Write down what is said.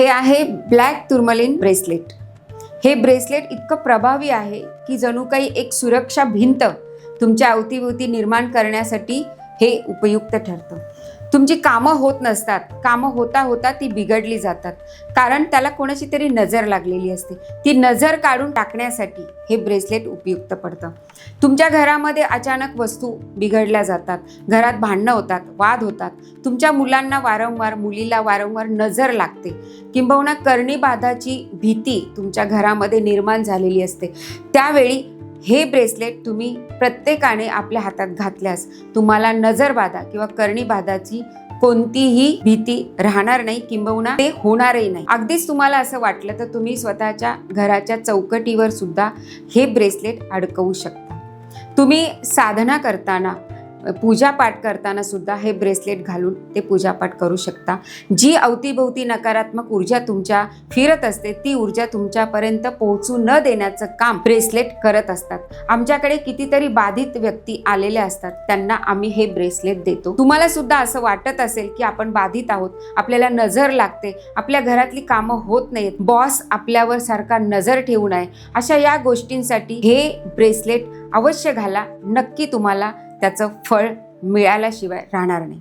हे आहे black tourmaline bracelet. हे ब्रेसलेट इतकं प्रभावी आहे की जणू काही एक सुरक्षा भिंत तुमच्या अवतीभोवती निर्माण करण्यासाठी हे उपयुक्त ठरतं. तुमची कामं होत नसतात. कामं होता होता ती बिघडली जातात. कारण त्याला कोणाची तरी नजर लागलेली असते. ती नजर काढून टाकण्यासाठी हे ब्रेसलेट उपयुक्त पडतं. तुमच्या घरामध्ये अचानक वस्तू बिघडल्या जातात. घरात भांडणं होतात वाद होतात. तुमच्या मुलांना वारंवार मुलीला वारंवार नजर लागते. किंबहुना कर्णीबाधाची भीती तुमच्या घरामध्ये निर्माण झालेली असते. त्यावेळी हे ब्रेसलेट तुम्ही प्रत्येकाने आपल्या हातात घातल्यास तुम्हाला नजरबाधा किंवा कर्णीबाधाची कोणतीही भीती राहणार नाही किंबहुना ते होणारही नाही. अगदीच तुम्हाला असं वाटलं तर तुम्ही स्वतःच्या घराच्या चौकटीवर सुद्धा हे ब्रेसलेट अडकवू शकता. तुम्ही साधना करताना पूजापाठ करताना सुद्धा हे ब्रेसलेट घालून ते पूजापाठ करू शकता. जी अवतीभोवती नकारात्मक ऊर्जा तुमच्या फिरत असते ती ऊर्जा तुमच्यापर्यंत पोहोचू न देण्याचं काम ब्रेसलेट करत असतात. आमच्याकडे कितीतरी बाधित व्यक्ती आलेल्या असतात त्यांना आम्ही हे ब्रेसलेट देतो. तुम्हाला सुद्धा असं वाटत असेल की आपण बाधित आहोत आपल्याला नजर लागते आपल्या घरातली कामं होत नाहीत बॉस आपल्यावर सारखा नजर ठेवून आहे अशा या गोष्टींसाठी हे ब्रेसलेट अवश्य घाला. नक्की तुम्हाला त्याचं फळ मिळाल्याशिवाय राहणार नाही.